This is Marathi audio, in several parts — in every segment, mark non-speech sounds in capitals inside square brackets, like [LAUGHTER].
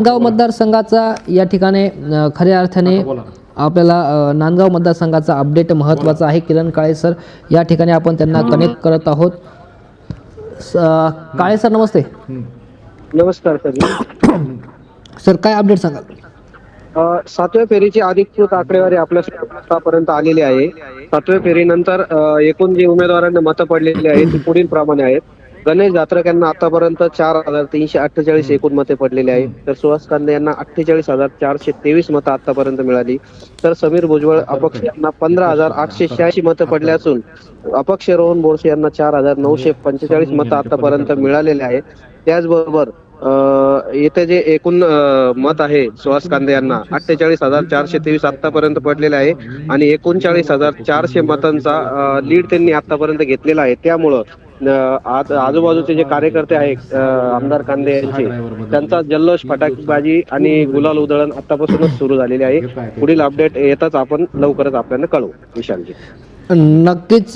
नांदगाव मतदारसंघाचा या ठिकाणी खऱ्या अर्थाने आपल्याला नांदगाव मतदारसंघाचा अपडेट महत्त्वाचा आहे. किरण काळे सर या ठिकाणी आपण त्यांना कनेक्ट करत आहोत. काळे सर नमस्ते. नमस्कार सर. [COUGHS] सर काय अपडेट सांगाल? सातव्या फेरीची अधिकृत आकडेवारी आपल्या आतापर्यंत आलेली आहे. सातव्या फेरीनंतर एकूण जे उमेदवारांना मतं पडलेली आहेत ती पुढील प्रमाणे आहेत. गणेश जात्रक यांना आतापर्यंत चार हजार तीनशे अठ्ठेचाळीस एकूण मते पडलेली आहेत. तर सुहास कांदे यांना अठ्ठेचाळीस हजार चारशे तेवीस मतं आतापर्यंत मिळाली. तर समीर भुजबळ अपक्ष यांना पंधरा हजार आठशे शहाऐंशी मतं पडले असून अपक्ष रोहन बोरसे यांना चार हजार नऊशे पंचेचाळीस मतं आतापर्यंत मिळालेले आहेत. त्याचबरोबर अ, येथे जे एकूण मत आहे सुहास कांदे यांना अठ्ठेचाळीस हजार चारशे तेवीस आतापर्यंत पडलेले आहे आणि एकोणचाळीस हजार चारशे मतांचा लीड त्यांनी आतापर्यंत घेतलेला आहे. त्यामुळं आज आजूबाजूचे जे कार्यकर्ते आहेत आमदार कांदे यांचे त्यांचा जल्लोष फटाकेबाजी आणि गुलाल उधळण आतापासूनच सुरू झालेली आहे. पुढील अपडेट येताच आपण लवकरच आपल्याला कळवू. विशालजी. नक्कीच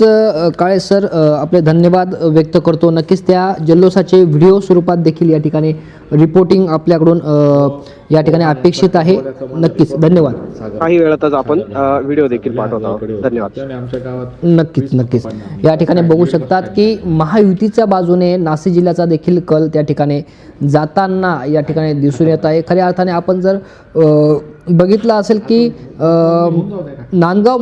काळे सर आपले धन्यवाद व्यक्त करतो. नक्कीच त्या जल्लोषाचे व्हिडिओ स्वरूपात देखील या ठिकाणी रिपोर्टिंग आपल्याकडून या ठिकाणी अपेक्षित आहे. नक्कीच धन्यवाद. काही वेळातच आपण व्हिडिओ देखील पाठवत धन्यवाद. आमच्या गावात नक्कीच नक्कीच. या ठिकाणी बघू शकतात की महायुतीच्या बाजूने नाशिक जिल्ह्याचा देखील कल त्या ठिकाणी जाताना या ठिकाणी दिसून येत आहे. खऱ्या अर्थाने आपण जर बघितलं असेल की नांदगाव